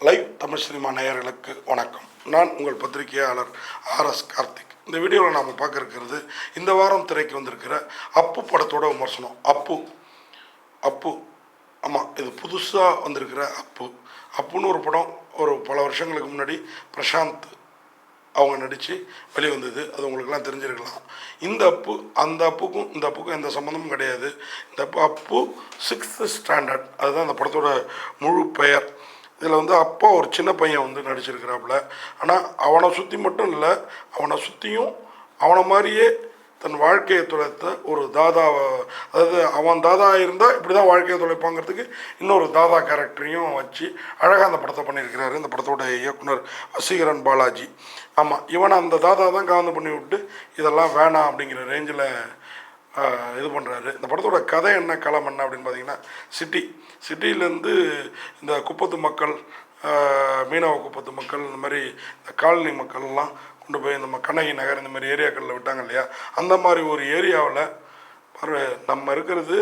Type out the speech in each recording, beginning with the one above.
Live Tamil cinema நேயர்களுக்கு வணக்கம். நான் உங்கள் பத்திரிகையாளர் ஆர்எஸ் கார்த்திக். இந்த வீடியோவில் நாம் பார்க்க இருக்கிறது இந்த வாரம் திரைக்கு வந்திருக்கிற அப்பு படத்தோட விமர்சனம். அப்பு. அப்பு. ஆமாம் இது புதுசாக வந்திருக்கிற அப்பு. அப்புன்னு ஒரு படம் ஒரு பல வருஷங்களுக்கு முன்னாடி பிரசாந்த் அவங்க நடித்து வெளிவந்தது. அது உங்களுக்கெல்லாம் தெரிஞ்சிருக்கலாம். இந்த அப்பு அந்த அப்புக்கும் இந்த அப்புக்கும் எந்த சம்மந்தமும் கிடையாது. இந்த அப்பு அப்பு சிக்ஸ்த்து ஸ்டாண்டர்ட் அதுதான் அந்த படத்தோட முழு பெயர். இதில் வந்து அப்பா ஒரு சின்ன பையன் வந்து நடிச்சிருக்கிறாப்புல. ஆனால் அவனை சுற்றி மட்டும் இல்லை அவனை சுற்றியும் அவனை மாதிரியே தன் வாழ்க்கையை துளைத்த ஒரு தாதாவை அதாவது அவன் தாதா இருந்தால் இப்படி தான் வாழ்க்கையை துளைப்பாங்கிறதுக்கு இன்னொரு தாதா கேரக்டரையும் வச்சு அழகாக அந்த படத்தை பண்ணியிருக்கிறாரு. இந்த படத்தோட இயக்குனர் வசீகரன் பாலாஜி. ஆமாம் இவனை அந்த தாதா தான் கவனம் பண்ணி விட்டு இதெல்லாம் வேணாம் அப்படிங்கிற ரேஞ்சில் இது பண்ணுறாரு இந்த படத்தோட கதை என்ன களம் என்ன அப்படின்னு பார்த்தீங்கன்னா சிட்டி. சிட்டியிலேருந்து இந்த குப்பத்து மக்கள் மீனவ குப்பத்து மக்கள் இந்த மாதிரி இந்த காலனி மக்கள்லாம் கொண்டு போய் இந்த கண்ணகி நகர் இந்த மாதிரி ஏரியாக்களில் விட்டாங்க இல்லையா? அந்த மாதிரி ஒரு ஏரியாவில் பாரு நம்ம இருக்கிறது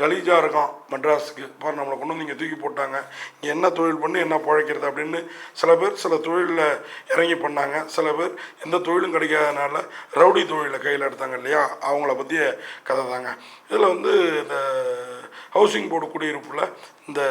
கலீஜா இருக்கோம் மெட்ராஸுக்கு. பாரு நம்மளை கொண்டு வந்து இங்கே தூக்கி போட்டாங்க. இங்கே என்ன தொழில் பண்ணி என்ன பிழைக்கிறது அப்படின்னு சில பேர் சில தொழிலில் இறங்கி பண்ணாங்க. சில பேர் எந்த தொழிலும் கிடைக்காதனால ரவுடி தொழிலை கையில் எடுத்தாங்க இல்லையா? அவங்கள பற்றிய கதை தாங்க. இதில் வந்து இந்த ஹவுசிங் போர்டு குடியிருப்பில் இந்த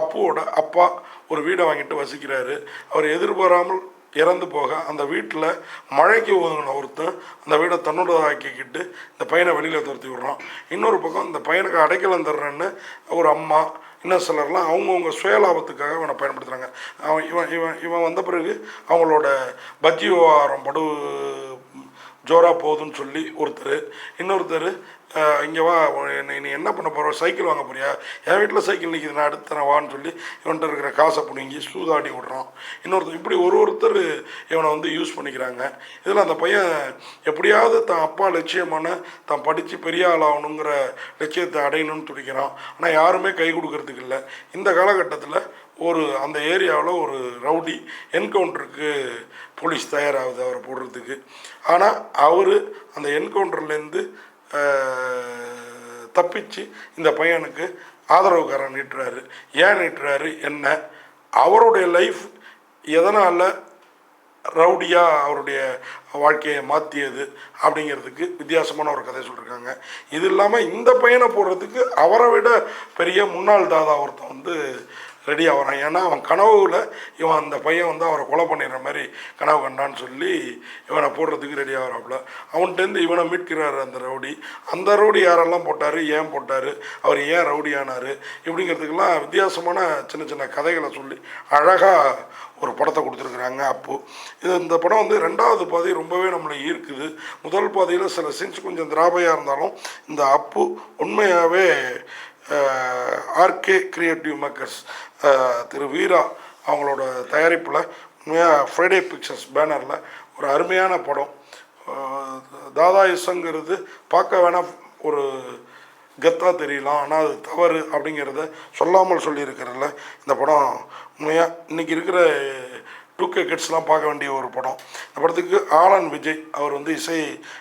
அப்புவோட அப்பா ஒரு வீடை வாங்கிட்டு வசிக்கிறாரு. அவர் எதிர்பாராமல் இறந்து போக அந்த வீட்டில் மழைக்கு ஒதுங்கின ஒருத்தன் அந்த வீடை தன்னோட ஆக்கிக்கிட்டு இந்த பையனை வெளியில் துரத்தி விடுறான். இன்னொரு பக்கம் இந்த பையனுக்கு அடைக்கலம் தர்றேன்னு ஒரு அம்மா இன்னும் சிலர்லாம் அவங்கவுங்க சுயலாபத்துக்காக இவனை பயன்படுத்துகிறாங்க அவன் இவன் இவன் இவன் வந்த பிறகு அவங்களோட பஜ்ஜி விவகாரம் படு ஜோராக போகுதுன்னு சொல்லி ஒருத்தர் இன்னொருத்தர் இங்கே வா நீ நீ என்ன பண்ண போகிற சைக்கிள் வாங்க போறியா? என் வீட்டில் சைக்கிள் நிற்கிது நான் எடுத்து வான்னு சொல்லி இவன்கிட்ட இருக்கிற காசை பிடுங்கி சூதாடி விடுறான். இன்னொருத்தர் இப்படி ஒரு ஒருத்தர் இவனை வந்து யூஸ் பண்ணிக்கிறாங்க. இதில் அந்த பையன் எப்படியாவது தான் அப்பா லட்சியமான தான் படித்து பெரிய ஆள் ஆகணுங்கிற லட்சியத்தை அடையணும்னு துடிக்கிறான். ஆனால் யாருமே கை கொடுக்கறதுக்கு இல்லை. இந்த காலகட்டத்தில் ஒரு அந்த ஏரியாவில் ஒரு ரவுடி என்கவுண்டருக்கு போலீஸ் தயாராகுது அவரை போடுறதுக்கு. ஆனால் அவர் அந்த என்கவுண்டர்லேருந்து தப்பிச்சு இந்த பையனுக்கு ஆதரவுக்காரன் நீட்டுறாரு. ஏன் நீட்டுறாரு? என்ன? அவருடைய லைஃப் எதனால் ரவுடியாக அவருடைய வாழ்க்கையை மாற்றியது அப்படிங்கிறதுக்கு வித்தியாசமான ஒரு கதை சொல்லியிருக்காங்க இது இல்லாமல் இந்த பையனை போடுறதுக்கு அவரை விட பெரிய முன்னாள் தாதா ஒருத்தன் வந்து ரெடி ஆகிறான். ஏன்னா அவன் கனவுல இவன் அந்த பையன் வந்து அவரை கொலை பண்ணிடுற மாதிரி கனவு கண்டான்னு சொல்லி இவனை போடுறதுக்கு ரெடி ஆகிறாப்புல. அவன்கிட்டருந்து இவனை மீட்கிறாரு அந்த ரவுடி. அந்த ரவுடி யாரெல்லாம் போட்டார்? ஏன் போட்டார்? அவர் ஏன் ரவுடி ஆனார்? இப்படிங்கிறதுக்கெல்லாம் வித்தியாசமான சின்ன சின்ன கதைகளை சொல்லி அழகாக ஒரு படத்தை கொடுத்துருக்குறாங்க அப்போ. இது இந்த படம் வந்து ரெண்டாவது பாதை ரொம்பவே நம்மளை ஈர்க்குது. முதல் பாதையில் சில சீன்ஸ் கொஞ்சம் திராபையாக இருந்தாலும் இந்த அப்பு உண்மையாகவே RK creative makers Thiru Veera அவங்களோட தயாரிப்பில் உண்மையாக ஃப்ரைடே பிக்சர்ஸ் பேனரில் ஒரு அருமையான படம். தாதா இசங்கிறது பார்க்க வேணால் ஒரு கெத்தாக தெரியலாம் ஆனால் அது தவறு அப்படிங்கிறத சொல்லாமல் சொல்லியிருக்கிறதுல இந்த படம் உண்மையாக இன்றைக்கி இருக்கிற டூ கே கிட்ஸ்லாம் பார்க்க வேண்டிய ஒரு படம். இந்த படத்துக்கு ஆலன் விஜய் அவர் வந்து இசை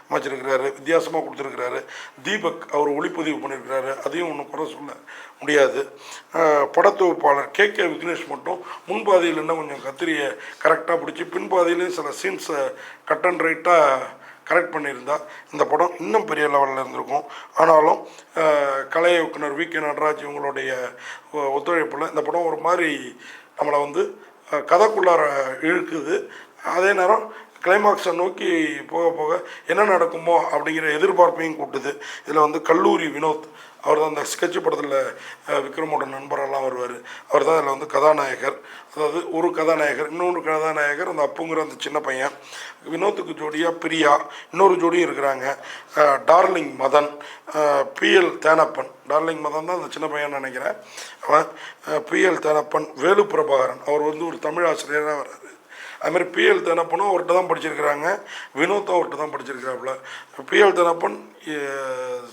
அமைச்சிருக்கிறாரு வித்தியாசமாக கொடுத்துருக்கிறாரு. தீபக் அவர் ஒளிப்பதிவு பண்ணியிருக்கிறாரு அதையும் ஒன்றும் குறை சொல்ல முடியாது. படத்தொகுப்பாளர் கே. கே. விக்னேஷ் மட்டும் முன்பாதையில் கொஞ்சம் கத்திரியை கரெக்டாக பிடிச்சி பின்பாதையிலையும் சில சீன்ஸை கட் அண்ட் ரைட்டாக கரெக்ட் பண்ணியிருந்தா இந்த படம் இன்னும் பெரிய லெவலில் இருந்திருக்கும். ஆனாலும் கலை இயக்குனர் வி. கே. நடராஜ் இவங்களுடைய ஒத்துழைப்பில் இந்த படம் ஒரு மாதிரி நம்மளை வந்து கதைக்குள்ளார இழுக்குது. அதே நேரம் கிளைமாக்ஸை நோக்கி போக போக என்ன நடக்குமோ அப்படிங்கிற எதிர்பார்ப்பையும் கூட்டுது. இதில் வந்து கல்லூரி வினோத் அவர் தான் அந்த ஸ்கெட்ச் படத்தில் விக்ரமோட நண்பரெல்லாம் வருவார். அவர் தான் அதில் வந்து கதாநாயகர். அதாவது ஒரு கதாநாயகர் இன்னொரு கதாநாயகர் அந்த அப்புங்கிற அந்த சின்ன பையன். வினோத்துக்கு ஜோடியாக பிரியா இன்னொரு ஜோடியும் இருக்கிறாங்க. Darling Madan PL Thenappan. Darling Madan தான் அந்த சின்ன பையன் நினைக்கிறேன். அவன் பிஎல் தேனப்பன் வேலு பிரபாகரன். அவர் வந்து ஒரு தமிழ் ஆசிரியராக வர்றாரு. அதுமாதிரி பிஎல் தனப்பனும் அவர்கிட்ட தான் படிச்சிருக்கிறாங்க. வினோத்தும் அவர்கிட்ட தான் படிச்சிருக்கிறாப்புல. பிஎல் தனப்பன்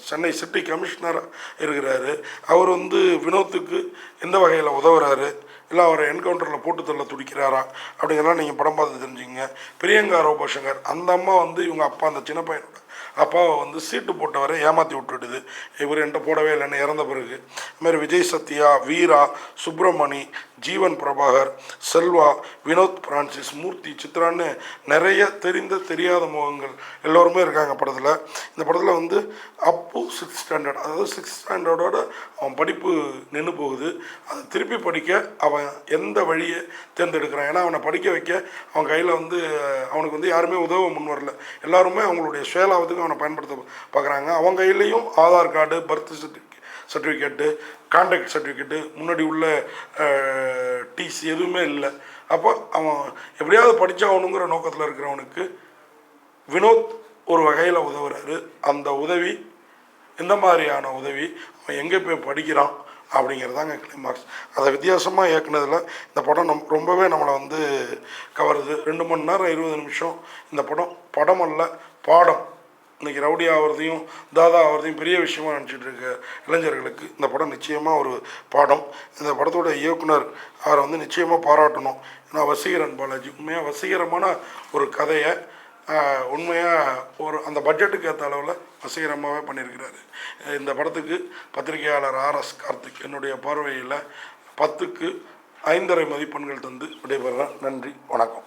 சென்னை சிட்டி கமிஷனராக இருக்கிறாரு. அவர் வந்து வினோத்துக்கு எந்த வகையில் உதவுறாரு? இல்லை அவரை என்கவுண்டரில் போட்டு தள்ள துடிக்கிறாரா? அப்படிங்கிறலாம் நீங்கள் படம் பார்த்து தெரிஞ்சுங்க பிரியங்கா ரோபோசங்கர் அந்த அம்மா வந்து இவங்க அப்பா அந்த சின்ன பையனோட அப்பாவை வந்து சீட்டு போட்டவரை ஏமாற்றி விட்டுடுது இவர் என்கிட்ட போடவே இல்லைன்னு இறந்த பிறகு. இதுமாதிரி விஜய் சத்யா வீரா சுப்பிரமணி ஜீவன் பிரபாகர் செல்வா வினோத் பிரான்சிஸ் மூர்த்தி சித்ரான்னு நிறைய தெரிந்த தெரியாத முகங்கள் எல்லோருமே இருக்காங்க படத்தில். இந்த படத்தில் வந்து அப்பு சிக்ஸ் ஸ்டாண்டர்ட். அதாவது சிக்ஸ் ஸ்டாண்டர்டோட அவன் படிப்பு நின்று போகுது. அதை திருப்பி படிக்க அவன் எந்த வழியை தேர்ந்தெடுக்கிறான்? ஏன்னா அவனை படிக்க வைக்க அவன் கையில் வந்து அவனுக்கு வந்து யாருமே உதவ முன் வரல. எல்லாருமே அவங்களுடைய சுயலாபத்துக்கு அவனை பயன்படுத்த பார்க்குறாங்க. அவங்க கையிலையும் Aadhaar card birth certificate certificate contact certificate முன்னாடி உள்ள டிசி எதுவுமே இல்லை. அப்போ அவன் எப்படியாவது படித்தாகணுங்கிற நோக்கத்தில் இருக்கிறவனுக்கு வினோத் ஒரு வகையில் உதவுறாரு. அந்த உதவி எந்த மாதிரியான உதவி அவன் எங்கே போய் படிக்கிறான் அப்படிங்கிறதாங்க கிளைமாக்ஸ் அதை வித்தியாசமாக இயக்குனதில் இந்த படம் நம் ரொம்பவே நம்மளை வந்து கவருது. ரெண்டு மணி நேரம் இருபது நிமிஷம் இந்த படம் படம் அல்ல பாடம். இன்றைக்கி ரவுடி ஆகிறதையும் தாதா ஆகிறதையும் பெரிய விஷயமா நினச்சிட்டு இருக்க இளைஞர்களுக்கு இந்த படம் நிச்சயமாக ஒரு பாடம். இந்த படத்தோட இயக்குனர் அவரை வந்து நிச்சயமாக பாராட்டணும். ஏன்னா வசீகரன் பாலாஜி உண்மையாக வசீகரமான ஒரு கதையை உண்மையாக ஒரு அந்த பட்ஜெட்டுக்கு ஏற்ற அளவில் வசீகரமாகவே பண்ணியிருக்கிறாரு. இந்த படத்துக்கு பத்திரிகையாளர் ஆர்எஸ் கார்த்திக் என்னுடைய பார்வையில் பத்துக்கு ஐந்தரை மதிப்பெண்கள் தந்து விடைபெறுறேன் நன்றி வணக்கம்.